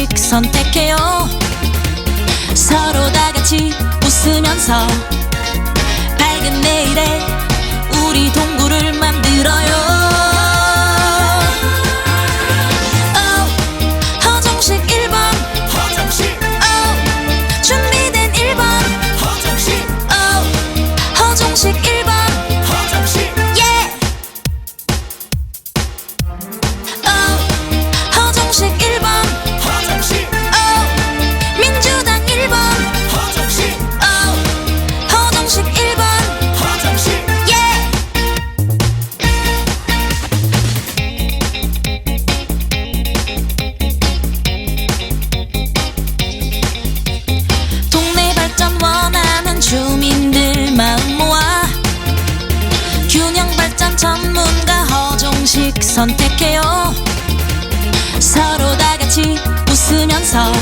하나씩 선택해요. 서로 다 같이 웃으면서 밝은 내일에 방식 선택해요. 서로 다 같이 웃으면서